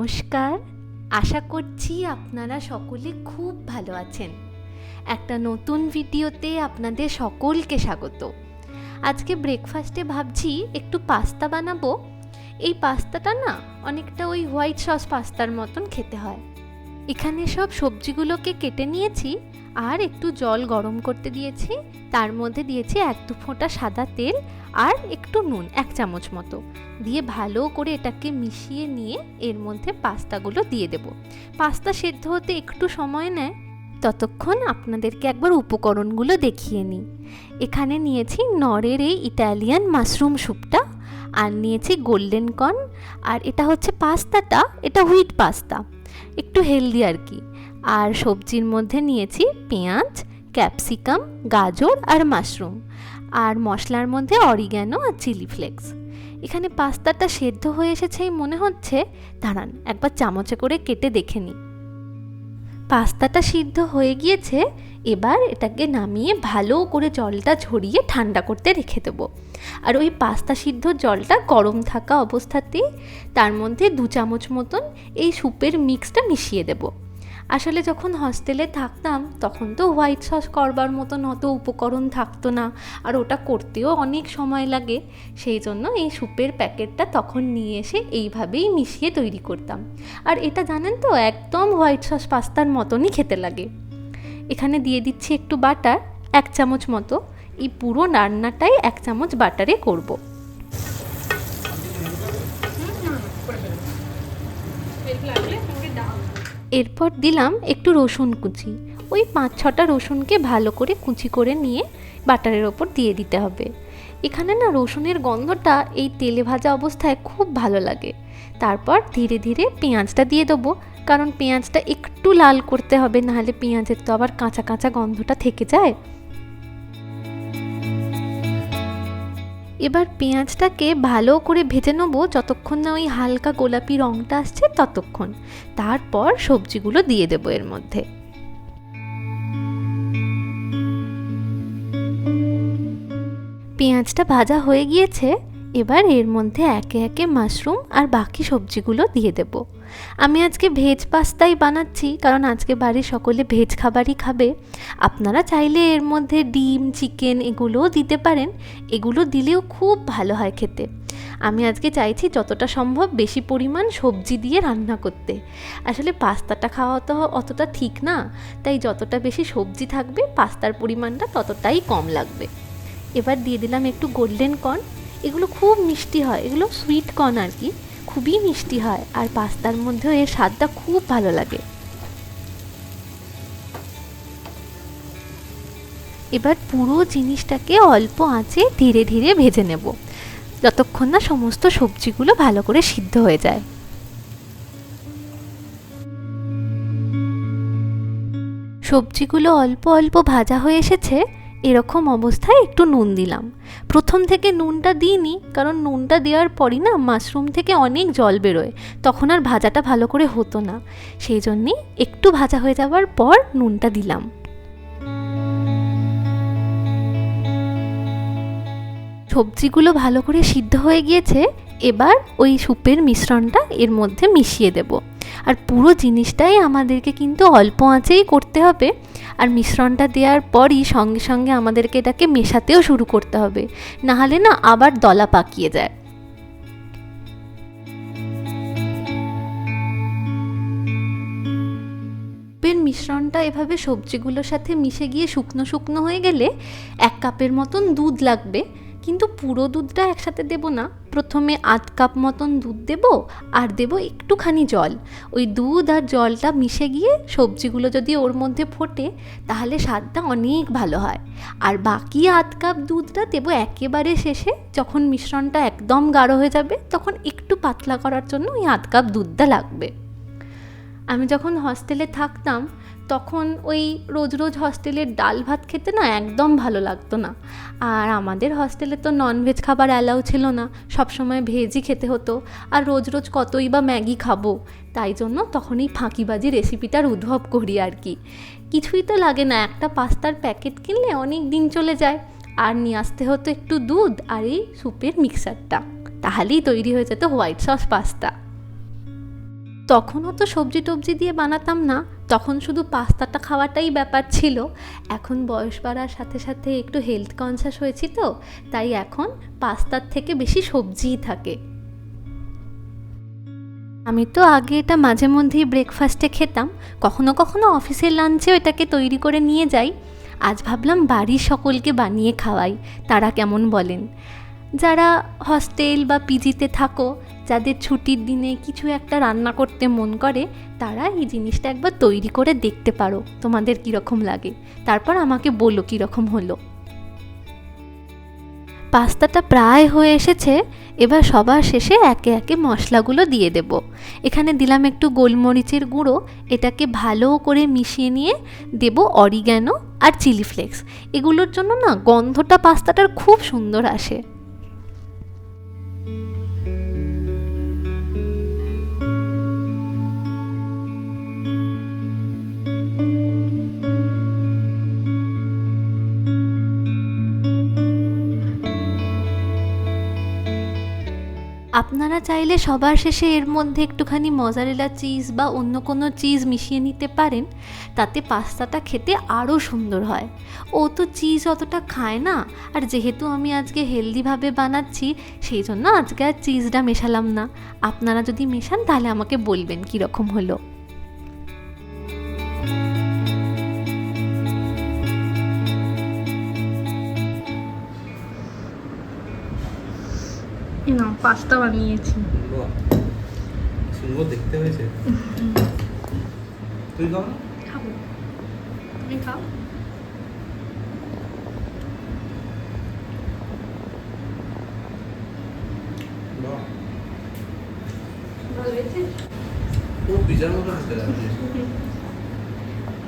নমস্কার। আশা করছি আপনারা সকলে খুব ভালো আছেন। একটা নতুন ভিডিওতে আপনাদের সকলকে স্বাগত। আজকে ব্রেকফাস্টে ভাবছি একটু পাস্তা বানাবো। এই পাস্তাটা না অনেকটা ওই হোয়াইট সস পাস্তার মতন খেতে হয়। এখানে সব সবজিগুলোকে কেটে নিয়েছি। আর একটু জল গরম করতে দিয়েছি। তার মধ্যে দিয়েছি এক দু ফোঁটা সাদা তেল আর একটু নুন, এক চামচ মতো। দিয়ে ভালো করে এটাকে মিশিয়ে নিয়ে এর মধ্যে পাস্তাগুলো দিয়ে দেব। পাস্তা সেদ্ধ হতে একটু সময় নেয়। ততক্ষণ আপনাদেরকে একবার উপকরণগুলো দেখিয়ে নিই। এখানে নিয়েছি নরের এই ইটালিয়ান মাশরুম স্যুপটা আর নিয়েছি গোল্ডেন কর্ন। আর এটা হচ্ছে পাস্তাটা, এটা হুইট পাস্তা। একটু হেলদি আর কি। আর সবজির মধ্যে নিয়েছি পেঁয়াজ, ক্যাপসিকাম, গাজর আর মাশরুম। আর মশলার মধ্যে অরিগ্যানো আর চিলি ফ্লেক্স। এখানে পাস্তাটা সেদ্ধ হয়ে এসেছেই মনে হচ্ছে। দাঁড়ান, একবার চামচে করে কেটে দেখে নিই। পাস্তাটা সিদ্ধ হয়ে গিয়েছে। এবার এটাকে নামিয়ে ভালো করে জলটা ঝরিয়ে ঠান্ডা করতে রেখে দেবো। আর ওই পাস্তা সিদ্ধ জলটা গরম থাকা অবস্থাতেই তার মধ্যে দু চামচ মতন এই স্যুপের মিক্সটা মিশিয়ে দেবো। আসলে যখন হস্টেলে থাকতাম, তখন তো হোয়াইট সস করবার মতন অত উপকরণ থাকতো না। আর ওটা করতেও অনেক সময় লাগে। সেই জন্য এই স্যুপের প্যাকেটটা তখন নিয়ে এসে এইভাবেই মিশিয়ে তৈরি করতাম। আর এটা জানেন তো, একদম হোয়াইট সস পাস্তার মতনই খেতে লাগে। এখানে দিয়ে দিচ্ছি একটু বাটার, এক চামচ মতো। এই পুরো রান্নাটাই এক চামচ বাটারে করব। এরপর দিলাম একটু রসুন কুচি। ওই পাঁচ ছটা রসুনকে ভালো করে কুচি করে নিয়ে বাটারের ওপর দিয়ে দিতে হবে। এখানে না রসুনের গন্ধটা এই তেলে ভাজা অবস্থায় খুব ভালো লাগে। তারপর ধীরে ধীরে পেঁয়াজটা দিয়ে দেবো, কারণ পেঁয়াজটা একটু লাল করতে হবে, নাহলে পেঁয়াজের তো আবার কাঁচা কাঁচা গন্ধটা থেকে যায়। এবার পেঁয়াজটাকে ভালো করে ভেজে নেব যতক্ষণ না ওই হালকা গোলাপি রঙটা আসছে ততক্ষণ। তারপর সবজিগুলো দিয়ে দেবো এর মধ্যে। পেঁয়াজটা ভাজা হয়ে গিয়েছে, এবার এর মধ্যে একে একে মাশরুম আর বাকি সবজিগুলো দিয়ে দেব। আমি আজকে ভেজ পাস্তাই বানাচ্ছি, কারণ আজকে বাড়ির সকলে ভেজ খাবারই খাবে। আপনারা চাইলে এর মধ্যে ডিম, চিকেন এগুলোও দিতে পারেন। এগুলো দিলেও খুব ভালো হয় খেতে। আমি আজকে চাইছি যতটা সম্ভব বেশি পরিমাণ সবজি দিয়ে রান্না করতে। আসলে পাস্তাটা খাওয়া তো অতটা ঠিক না, তাই যতটা বেশি সবজি থাকবে, পাস্তার পরিমাণটা ততটাই কম লাগবে। এবার দিয়ে দিলাম একটু গোল্ডেন কর্ন এগুলো খুব মিষ্টি হয়, এগুলো সুইট কর্ন আর কি। খুবই মিষ্টি হয় আর পাস্তার মধ্যেও এর স্বাদটা খুব ভালো লাগে। এবার পুরো জিনিসটাকে অল্প আঁচে ধীরে ধীরে ভেজে নেব, যতক্ষণ না সমস্ত সবজিগুলো ভালো করে সিদ্ধ হয়ে যায়। সবজিগুলো অল্প অল্প ভাজা হয়ে এসেছে এরকম অবস্থায় একটু নুন দিলাম। প্রথম থেকে নুনটা দিইনি, কারণ নুনটা দেওয়ার পরই না মাশরুম থেকে অনেক জল বেরোয়, তখন আর ভাজাটা ভালো করে হতো না। সেই জন্যে একটু ভাজা হয়ে যাওয়ার পর নুনটা দিলাম। সবজিগুলো ভালো করে সিদ্ধ হয়ে গিয়েছে, এবার ওই স্যুপের মিশ্রণটা এর মধ্যে মিশিয়ে দেব। আর পুরো জিনিসটাই আমাদেরকে কিন্তু অল্প আঁচেই করতে হবে। আর মিশ্রণটা দেওয়ার পরই সঙ্গে সঙ্গে আমাদেরকে এটাকে মেশাতেও শুরু করতে হবে। নাহলে না আবার দলা পাকিয়ে যায়। পেন মিশ্রণটা এভাবে সবজিগুলোর সাথে মিশে গিয়ে শুকনো শুকনো হয়ে গেলে এক কাপের মতন দুধ লাগবে। কিন্তু পুরো দুধটা একসাথে দেব না। প্রথমে আধ কাপ মতন দুধ দেব আর দেব একটুখানি জল। ওই দুধ আর জলটা মিশে গিয়ে সবজিগুলো যদি ওর মধ্যে ফোটে, তাহলে স্বাদটা অনেক ভালো হয়। আর বাকি আধ কাপ দুধটা দেব একেবারে শেষে, যখন মিশ্রণটা একদম গাঢ় হয়ে যাবে, তখন একটু পাতলা করার জন্য ওই আধ কাপ দুধটা লাগবে। আমি যখন হস্টেলে থাকতাম তখন ওই রোজ রোজ হস্টেলের ডাল ভাত খেতে না একদম ভালো লাগতো না। আর আমাদের হস্টেলে তো ননভেজ খাবার অ্যালাউ ছিল না, সবসময় ভেজই খেতে হতো। আর রোজ রোজ কতই বা ম্যাগি খাব, তাই জন্য তখন এই ফাঁকিবাজি রেসিপিটার উদ্ভব করি আর কি। কিছুই তো লাগে না, একটা পাস্তার প্যাকেট কিনলে অনেক দিন চলে যায়। আর নিয়ে আসতে হতো একটু দুধ আর এই স্যুপের মিক্সারটা তাহলেই তৈরি হয়ে যেত হোয়াইট সস পাস্তা। তখনও তো সবজি টবজি দিয়ে বানাতাম না, তখন শুধু পাস্তাটা খাওয়াটাই ব্যাপার ছিল। এখন বয়স বাড়ার সাথে সাথে একটু হেলথ কনসাস হয়েছি তো, তাই এখন পাস্তার থেকে বেশি সবজিই থাকে। আমি তো আগে এটা মাঝে মধ্যেই ব্রেকফাস্টে খেতাম, কখনো কখনো অফিসের লাঞ্চেও এটাকে তৈরি করে নিয়ে যাই। আজ ভাবলাম বাড়ির সকলকে বানিয়ে খাওয়াই, তারা কেমন বলেন? যারা হস্টেল বা পিজিতে থাকো যাদের ছুটির দিনে কিছু একটা রান্না করতে মন করে, তারা এই জিনিসটা একবার তৈরি করে দেখতে পারো, তোমাদের কীরকম লাগে। তারপর আমাকে বলো কীরকম হলো। পাস্তাটা প্রায় হয়ে এসেছে, এবার সবার শেষে একে একে মশলাগুলো দিয়ে দেব। এখানে দিলাম একটু গোলমরিচের গুঁড়ো, এটাকে ভালো করে মিশিয়ে নিয়ে দেব অরিগ্যানো আর চিলি ফ্লেক্স। এগুলোর জন্য না গন্ধটা পাস্তাটার খুব সুন্দর আসে। আপনারা চাইলে সবার শেষে এর মধ্যে একটুখানি মজারেলা চিজ বা অন্য কোনো চিজ মিশিয়ে নিতে পারেন। তাতে পাস্তাটা খেতে আরও সুন্দর হয়। ও তো চিজ অতটা খায় না। আর যেহেতু আমি আজকে হেলদিভাবে বানাচ্ছি, সেই জন্য আজকে আর চিজটা মেশালাম না। আপনারা যদি মেশান, তাহলে আমাকে বলবেন কীরকম হলো। পাস্তা বানিয়েছি। সুন্দর দেখতে হয়েছে। তুই খাও না? খাব। তুমি খাও।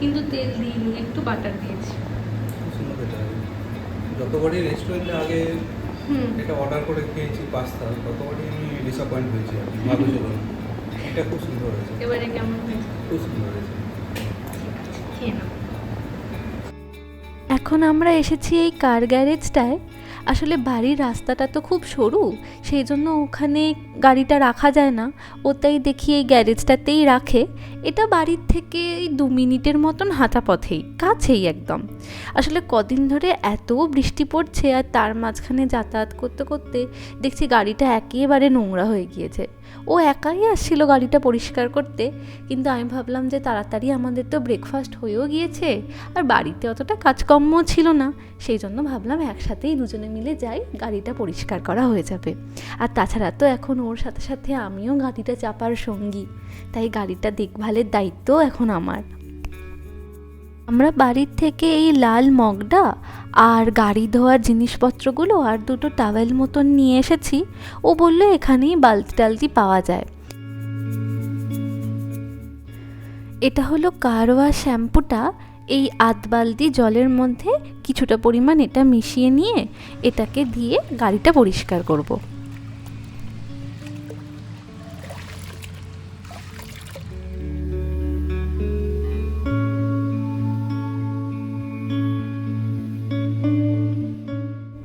কিন্তু তেল দিইনি একটু বাটার দিয়েছি। লাগে যতবারই রেস্টুরেন্টে আগে এটা অর্ডার করে খেয়েছি পাস্তা ততবারই আমি ডিসঅ্যাপয়েন্ট হয়েছি আর কি ভালো ছিল এটা খুব সুন্দর হয়েছে। এবারে কেমন হয়েছে? খুব সুন্দর হয়েছে। এখন আমরা এসেছি এই কার গ্যারেজটায়। আসলে বাড়ির রাস্তাটা তো খুব সরু, সেই জন্য ওখানে গাড়িটা রাখা যায় না। ওটাই দেখি এই গ্যারেজটাতেই রাখে। এটা বাড়ির থেকে এই দু মিনিটের মতন হাঁটা পথেই, কাছেই একদম। আসলে কদিন ধরে এত বৃষ্টি পড়ছে আর তার মাঝখানে যাতায়াত করতে করতে দেখছি গাড়িটা একেবারে নোংরা হয়ে গিয়েছে। ও একাই আসছিল গাড়িটা পরিষ্কার করতে, কিন্তু আমি ভাবলাম যে তাড়াতাড়ি আমাদের তো ব্রেকফাস্ট হয়েও গিয়েছে, আর বাড়িতে অতটা কাজকর্মও ছিল না। সেই জন্য ভাবলাম একসাথেই দুজনে মিলে যাই, গাড়িটা পরিষ্কার করা হয়ে যাবে। আর তাছাড়া তো এখন ওর সাথে সাথে আমিও গাড়িটা চাপার সঙ্গী, তাই গাড়িটা দেখভালের দায়িত্ব এখন আমার। আমরা বাড়ির থেকে এই লাল মগটা আর গাড়ি ধোয়ার জিনিসপত্রগুলো আর দুটো টাওয়েল মতন নিয়ে এসেছি। ও বলল এখানেই বালতি টালতি পাওয়া যায়। এটা হলো কারোয়া শ্যাম্পুটা। এই আধ বালতি জলের মধ্যে কিছুটা পরিমাণ এটা মিশিয়ে নিয়ে এটাকে দিয়ে গাড়িটা পরিষ্কার করব।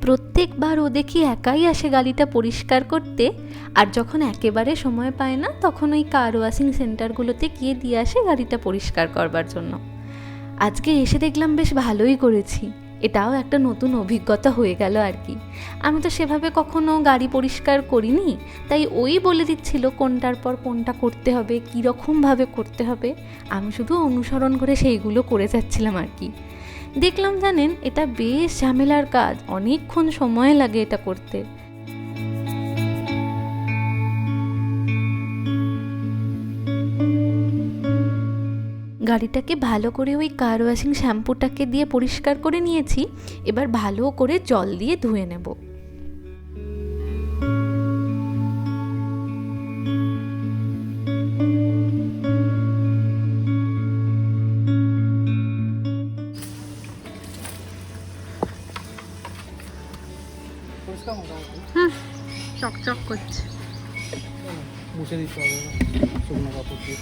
প্রত্যেকবার ও দেখি একাই আসে গাড়িটা পরিষ্কার করতে, আর যখন একেবারে সময় পায় না, তখন ওই কার ওয়াশিং সেন্টারগুলোতে গিয়ে দিয়ে আসে গাড়িটা পরিষ্কার করবার জন্য। আজকে এসে দেখলাম বেশ ভালোই করেছি। এটাও একটা নতুন অভিজ্ঞতা হয়ে গেল আর কি। আমি তো সেভাবে কখনো গাড়ি পরিষ্কার করিনি, তাই ওই বলে দিচ্ছিল কোনটার পর কোনটা করতে হবে, কীরকমভাবে করতে হবে। আমি শুধু অনুসরণ করে সেইগুলো করে যাচ্ছিলাম আর কি। দেখলাম, জানেন, এটা বেশ ঝামেলার কাজ। অনেকক্ষণ সময় লাগে এটা করতে। গাড়িটাকে ভালো করে ওই কার ওয়াশিং শ্যাম্পুটাকে দিয়ে পরিষ্কার করে নিয়েছি। এবার ভালো করে জল দিয়ে ধুয়ে নেব। মুছে দিতে হবে শুকনো কাপড় দিয়ে।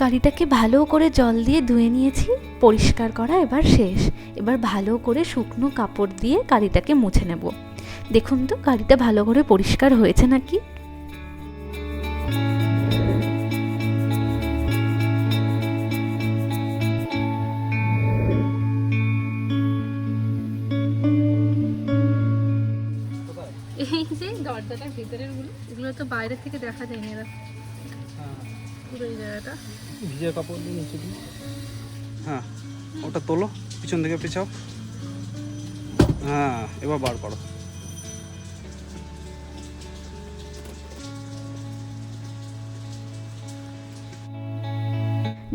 গাড়িটাকে ভালো করে জল দিয়ে ধুয়ে নিয়েছি, পরিষ্কার করা এবার শেষ। এবার ভালো করে শুকনো কাপড় দিয়ে গাড়িটাকে মুছে নেব। দেখুন তো, গাড়িটা ভালো করে পরিষ্কার হয়েছে নাকি? এগুলো তো থেকে দেখা এই জায়গাটা। ভিজে কাপড় হ্যাঁ ওটা তোলো, পিছন দিকে পেছাও। হ্যাঁ এবার বার করো।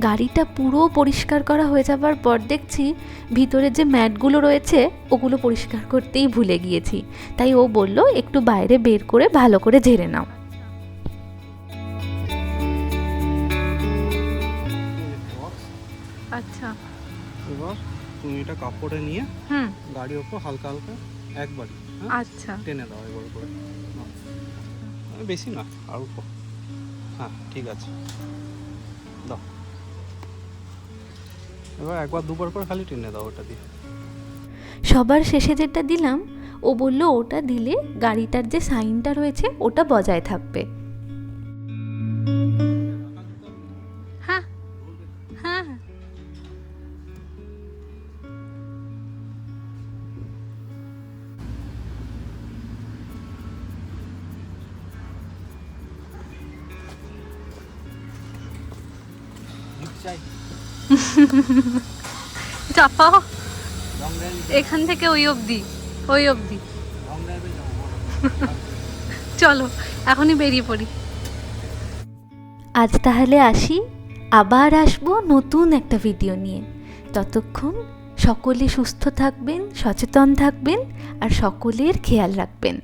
গাড়িটা পুরো পরিষ্কার করা হয়ে যাবার পর দেখছি ভিতরে যে ম্যাটগুলো রয়েছে ওগুলো পরিষ্কার করতেই ভুলে গিয়েছি। তাই ও বলল একটু বাইরে বের করে ভালো করে ঝেড়ে নাও। আচ্ছা। এবার তুমি এটা কাপড়ে নিয়ে হুম। গাড়ির ওপর হালকা হালকা একবারই হ্যাঁ? আচ্ছা। টেনে দাও একবার করে বেশি না আর অল্প হ্যাঁ ঠিক আছে। দাও। এবার একবার দুবার করে খালি টেনে দাও ওটা দিয়ে। সবার শেষে যেটা দিলাম, ও বলল ওটা দিলে গাড়িটার যে সাইনটা রয়েছে, ওটা বজায় থাকবে। ড্রাইভ এখান থেকে ওই অবধি ওই অবধি। চলো, এখনই বেরিয়ে পড়ি। আজ তাহলে আসি, আবার আসব নতুন একটা ভিডিও নিয়ে। ততক্ষণ সকলে সুস্থ থাকবেন, সচেতন থাকবেন, আর সকলের খেয়াল রাখবেন।